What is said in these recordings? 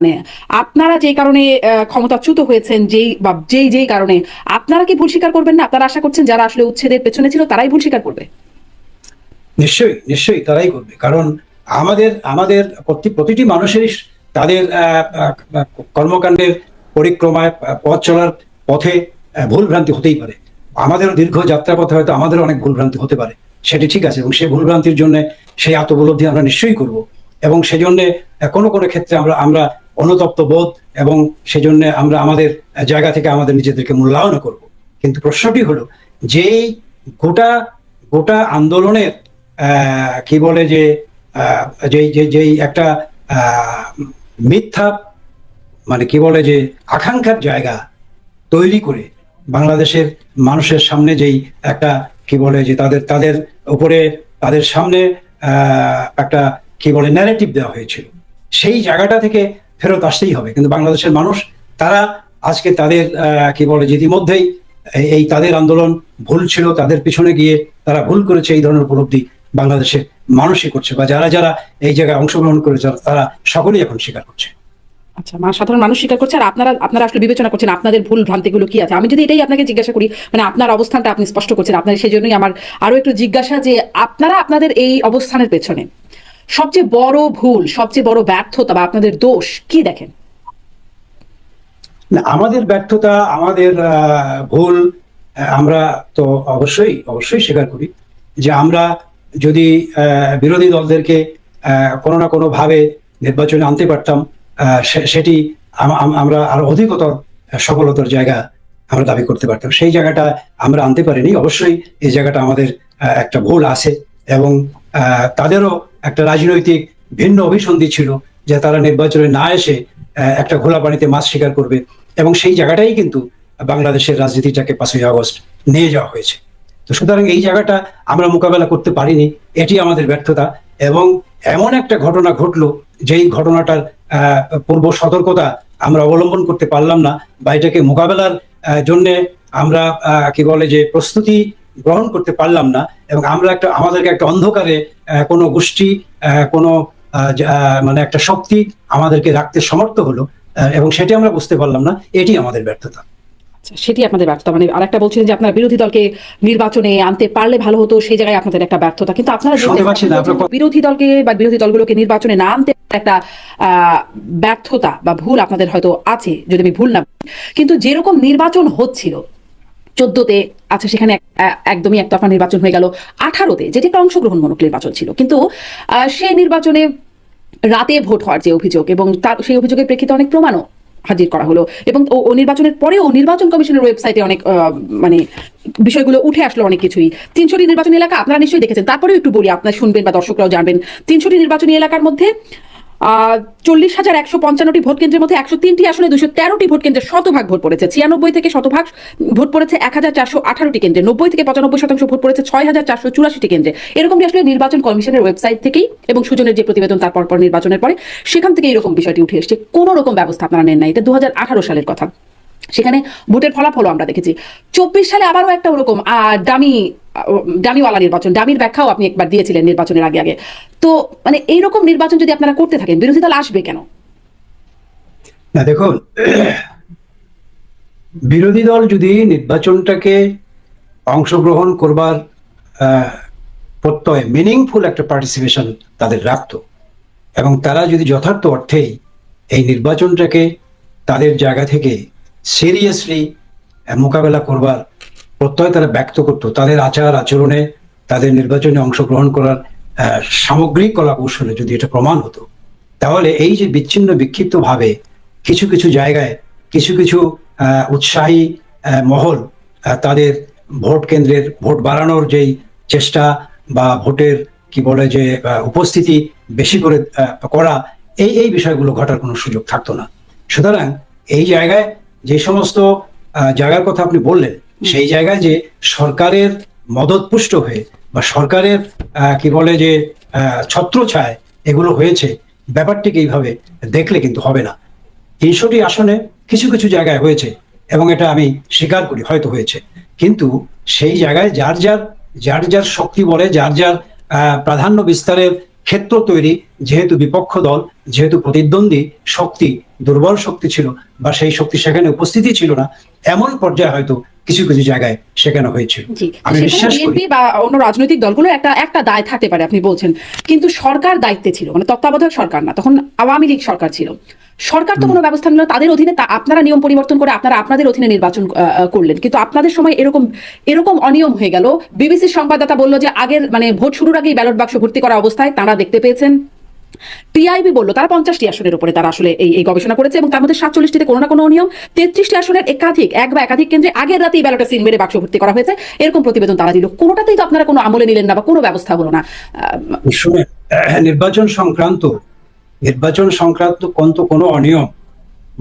মানে আপনারা যে কারণে ক্ষমতাচ্যুত হয়েছেন, যেই বা যেই যেই কারণে, আপনারা কি ভুল স্বীকার করবেন না? আপনারা আশা করছেন যারা আসলে উচ্ছেদের পেছনে ছিল, তারাই ভুল স্বীকার করবে? নিশ্চয়ই নিশ্চয়ই তারাই করবে। কারণ আমাদের আমাদের প্রতিটি মানুষেরই তাদের কর্মকাণ্ডের পরিক্রমায় পথ চলার পথে ভুলভ্রান্তি হতেই পারে। আমাদের দীর্ঘ যাত্রাপথে হয়তো আমাদের অনেক ভুলভ্রান্তি হতে পারে। সেটি ঠিক আছে এবং সেই ভুলভ্রান্তির জন্য সেই আত্মবলব্ধি আমরা নিশ্চয়ই করব। এবং সেজন্য কোনো কোনো ক্ষেত্রে আমরা আমরা অনুতপ্ত বোধ এবং সেজন্য আমরা আমাদের জায়গা থেকে আমাদের নিজেদেরকে মূল্যায়ন করব। কিন্তু প্রশ্নটি হলো, যেই গোটা গোটা আন্দোলনের কি বলে যে যেই যেই একটা মিথ্যা মানে কি বলে যে, আকাঙ্ক্ষার জায়গা তৈরি করে বাংলাদেশের মানুষের সামনে যেই একটা, কি বলে যে, তাদের তাদের উপরে, তাদের সামনে একটা, কি বলে ন্যারেটিভ দেওয়া হয়েছিল। সেই জায়গাটা থেকে ফেরত আসতেই হবে। কিন্তু বাংলাদেশের মানুষ, তারা আজকে তাদের কি বলে, ইতিমধ্যেই এই- তাদের আন্দোলন ভুল ছিল, তাদের পিছনে গিয়ে তারা ভুল করেছে, এই ধরনের উপলব্ধি বাংলাদেশের মানুষই করছে বা যারা যারা এই জায়গায় অংশগ্রহণ করেছে, তারা সকলেই এখন স্বীকার করছে। আচ্ছা মা সাধারণ মানুষ স্বীকার করছে, আর আপনারা আপনারা আসলে বিবেচনা করছেন আপনাদের ভুল ভ্রান্তিগুলো কি আছে? আমি যদি এটাই আপনাকে জিজ্ঞাসা করি মানে আপনার অবস্থানটা আপনি স্পষ্ট করছেন, আপনার সেই জন্যই আমার আরও একটু জিজ্ঞাসা যে আপনারা আপনাদের এই অবস্থানের পেছনে সবচেয়ে বড় ভুল, সবচেয়ে বড় ব্যর্থতা বা আপনাদের দোষ কি দেখেন? না, আমাদের ব্যর্থতা, আমাদের ভুল আমরা তো অবশ্যই অবশ্যই স্বীকার করি যে আমরা যদি বিরোধী দলদেরকে কোনো না কোনো ভাবে নির্বাচনে আনতে পারতাম সেটি আম- আম- আমরা আরও অধিকতর সফলতার জায়গা আমরা দাবি করতে পারতাম। সেই জায়গাটা আমরা আনতে পারিনি। অবশ্যই এই জায়গাটা আমাদের একটা ভুল আছে এবং তাদেরও একটা রাজনৈতিক ভিন্ন অভিসন্ধি ছিল যে তারা নির্বাচনে না এসে একটা ঘোলা পানিতে মাছ শিকার করবে। এবং সেই জায়গাটাই কিন্তু বাংলাদেশের রাজনীতিটাকে পাঁচই আগস্ট নিয়ে যাওয়া হয়েছে। তো সুতরাং এই জায়গাটা আমরা মোকাবেলা করতে পারিনি, এটি আমাদের ব্যর্থতা। এবং এমন একটা ঘটনা ঘটলো, যেই ঘটনাটার পূর্ব সতর্কতা আমরা অবলম্বন করতে পারলাম না, বা এটাকে মোকাবেলার জন্য আমরা কি বলে যে প্রস্তুতি গ্রহণ করতে পারলাম না এবং আমরা একটা আমাদেরকে একটা অন্ধকারে কোনো গোষ্ঠী কোনো মানে একটা শক্তি আমাদেরকে রাখতে সমর্থ হলো এবং সেটি আমরা বুঝতে পারলাম না এটি আমাদের ব্যর্থতা। আচ্ছা, সেটি আপনাদের ব্যর্থতা। মানে আরেকটা বলছিলেন যে আপনারা বিরোধী দলকে নির্বাচনে আনতে পারলে ভালো হতো সেই জায়গায় আপনাদের একটা ব্যর্থতা। কিন্তু আপনারা বিরোধী দলকে বা বিরোধী দলগুলোকে নির্বাচনে না আনতে একটা আহ, ব্যর্থতা বা ভুল আপনাদের হয়তো আছে যদি আমি ভুল না কিন্তু যেরকম নির্বাচন হচ্ছিল চোদ্দতে আচ্ছা সেখানে একদমই একতরফা নির্বাচন হয়ে গেল। আঠারোতে যেটি একটা অংশগ্রহণমূলক নির্বাচন ছিল, কিন্তু সেই নির্বাচনে রাতে ভোট হওয়ার যে অভিযোগ এবং তার, সেই অভিযোগের প্রেক্ষিতে অনেক প্রমাণও হাজির করা হলো এবং ও নির্বাচনের পরেও নির্বাচন কমিশনের ওয়েবসাইটে অনেক মানে বিষয়গুলো উঠে আসলো অনেক কিছুই। তিনশোটি নির্বাচনী এলাকা আপনারা নিশ্চয়ই দেখেছেন, তারপরেও একটু বলি, আপনারা শুনবেন বা দর্শকরাও জানবেন। তিনশোটি নির্বাচনী এলাকার মধ্যে চল্লিশ হাজার একশো পঞ্চান্নটি ভোট কেন্দ্রের মধ্যে একশো তিনটি আসনে দুশো তেরোটি ভোট কেন্দ্রে শতভাগ ভোট পড়েছে। ছিয়ানব্বই থেকে শতভাগ ভোট পড়েছে এক হাজার চারশো আঠারোটি কেন্দ্রে। নব্বই থেকে পঁচানব্বই শতাংশ ভোট পড়েছে ছয় হাজার চারশো চুরাশিটি কেন্দ্রে। এরকমটি আসলে নির্বাচন কমিশনের ওয়েবসাইট থেকেই এবং সুজনের যে প্রতিবেদন তারপর পর নির্বাচনের পরে সেখান থেকে এরকম বিষয়টি উঠে এসছে। কোনো রকম ব্যবস্থা আপনারা নেন না এটা দু হাজার আঠারো সালের কথা। সেখানে ভোটের ফলাফলও আমরা দেখেছি। চব্বিশ সালে আবারও একটা ওরকম ডামি ডামিওয়ালা নির্বাচন ডামির ব্যাখ্যাও আপনি একবার দিয়েছিলেন নির্বাচনের আগে আগে। তো মানে এইরকম নির্বাচন যদি আপনারা করতে থাকেন, বিরোধী দল আসবে কেন? না, দেখুন, বিরোধী দল যদি নির্বাচনটাকে অংশগ্রহণ করবার প্রত্যয় মিনিংফুল একটা পার্টিসিপেশন তাদের রাখতো, এবং তারা যদি যথার্থ অর্থেই এই নির্বাচনটাকে তাদের জায়গা থেকে সিরিয়াসলি মোকাবেলা করবার প্রত্যয় তারা ব্যক্ত করতো। তাদের আচার আচরণে, তাদের নির্বাচনে অংশগ্রহণ করার সামগ্রিক কলা কৌশলে যদি এটা প্রমাণ হতো, তাহলে এই যে বিচ্ছিন্ন বিক্ষিপ্ত ভাবে কিছু কিছু জায়গায়, কিছু কিছু উৎসাহী মহল তাদের ভোট কেন্দ্রের ভোট বাড়ানোর যেই চেষ্টা বা ভোটের কি বলে যে উপস্থিতি বেশি করে করা, এই এই বিষয়গুলো ঘটার কোনো সুযোগ থাকতো না। সুতরাং এই জায়গায় যে সমস্ত জায়গার কথা আপনি বললেন সেই জায়গায় যে সরকারের মদতপুষ্ট হয়ে বা সরকারের কি বলে যে ছত্রছায় এগুলো হয়েছে ব্যাপারটিকে এইভাবে দেখলে কিন্তু হবে না। তিনশোটি আসনে কিছু কিছু জায়গায় হয়েছে এবং এটা আমি স্বীকার করি হয়তো হয়েছে। কিন্তু সেই জায়গায় যার যার যার যার শক্তি বলে যার যার প্রাধান্য বিস্তারের ক্ষেত্র তৈরি যেহেতু বিপক্ষ দল যেহেতু প্রতিদ্বন্দ্বী শক্তি দুর্বল শক্তি ছিল বা সেই শক্তি সেখানে উপস্থিতি ছিল না এমন পর্যায়ে হয়তো কিছু কিছু জায়গায় শেখানো হয়েছিল। আমি বিশ্বাস করি বা অন্য রাজনৈতিক দলগুলোর একটা একটা দায় থাকতে পারে আপনি বলছেন। কিন্তু সরকার দায়িত্বে ছিল মানে তত্ত্বাবধায়ক সরকার না তখন আওয়ামী লীগ সরকার ছিল। সরকার তো কোনো ব্যবস্থা নিল তাদের অধীনে আপনারা নিয়ম পরিবর্তন করে আপনারা আপনাদের অধীনে নির্বাচন করলেন। কিন্তু আপনাদের সময় এরকম এরকম অনিয়ম হয়ে গেল। বিবিসির সংবাদদাতা বলল যে আগের মানে ভোট শুরুর আগেই ব্যালট বাক্স ভর্তি করা অবস্থায় তারা দেখতে পেয়েছেন। টিআইবি বলল, তারা পঞ্চাশটি আসনের উপরে তারা আসলে এই এই গবেষণা করেছে এবং তার মধ্যে সাতচল্লিশটিতে কোনো না কোনো অনিয়ম, তেত্রিশটি আসনের একাধিক, এক বা একাধিক কেন্দ্রে আগের রাতেই ব্যালটে সিল মেরে বাক্স ভর্তি করা হয়েছে। এরকম প্রতিবেদন তারা দিল। কোনোটাতেই তো আপনারা কোনো আমলে নিলেন না বা কোনো ব্যবস্থা হলো না। নির্বাচন সংক্রান্ত নির্বাচন সংক্রান্ত কোন কোনো অনিয়ম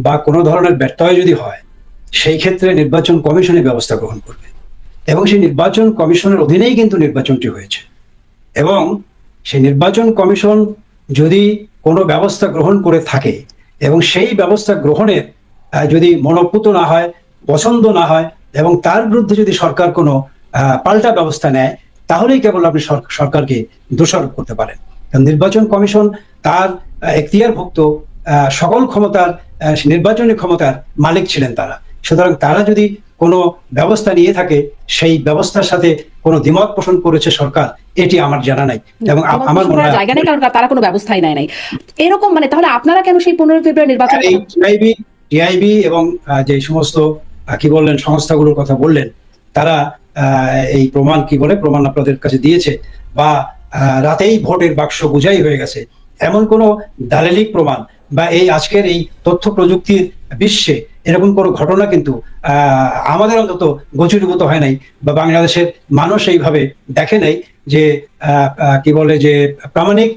বা কোনো ধরনের ব্যত্যয় যদি হয়, সেই ক্ষেত্রে নির্বাচন কমিশনের ব্যবস্থা গ্রহণ করবে। এবং সেই নির্বাচন কমিশনের অধীনেই কিন্তু নির্বাচনটি হয়েছে। এবং সেই নির্বাচন কমিশন যদি কোনো ব্যবস্থা গ্রহণ করে থাকে এবং সেই ব্যবস্থা গ্রহণের যদি মনোপুত না হয়, পছন্দ না হয় এবং তার বিরুদ্ধে যদি সরকার কোনো পাল্টা ব্যবস্থা নেয়, তাহলেই কেবল আপনি সরকারকে দোষারোপ করতে পারেন। নির্বাচন কমিশন তার এখতিয়ারভুক্ত সকল ক্ষমতার নির্বাচনী ক্ষমতার মালিক ছিলেন তারা। সুতরাং তারা যদি কোনো ব্যবস্থা নিয়ে থাকে, সেই ব্যবস্থার সাথে কোনো দ্বিমত পোষণ করেছে সরকার এটি আমার জানা নাই। এবং আমার মনে হয় জায়গা নেই কারণ তারা কোনো ব্যবস্থাই নেয় নাই। এরকম মানে তাহলে আপনারা কেন সেই পনেরোই ফেব্রুয়ারি নির্বাচন টিআইবি টিআইবি এবং যে সমস্ত কি বললেন সংস্থাগুলোর কথা বললেন তারা আহ, এই প্রমাণ কি বলে প্রমাণ আপনাদের কাছে দিয়েছে বা রাতেই ভোটের বাক্স বুঝাই হয়ে গেছে। এমন কোনো দালালিক প্রমাণ বা এই আজকের এই তথ্য প্রযুক্তির বিশ্বে এরকম কোনো ঘটনা কিন্তু আমাদের অন্তত গোচরীভূত হয় নাই বা বাংলাদেশের মানুষ এইভাবে দেখে নাই যে কি বলে যে, প্রামাণিক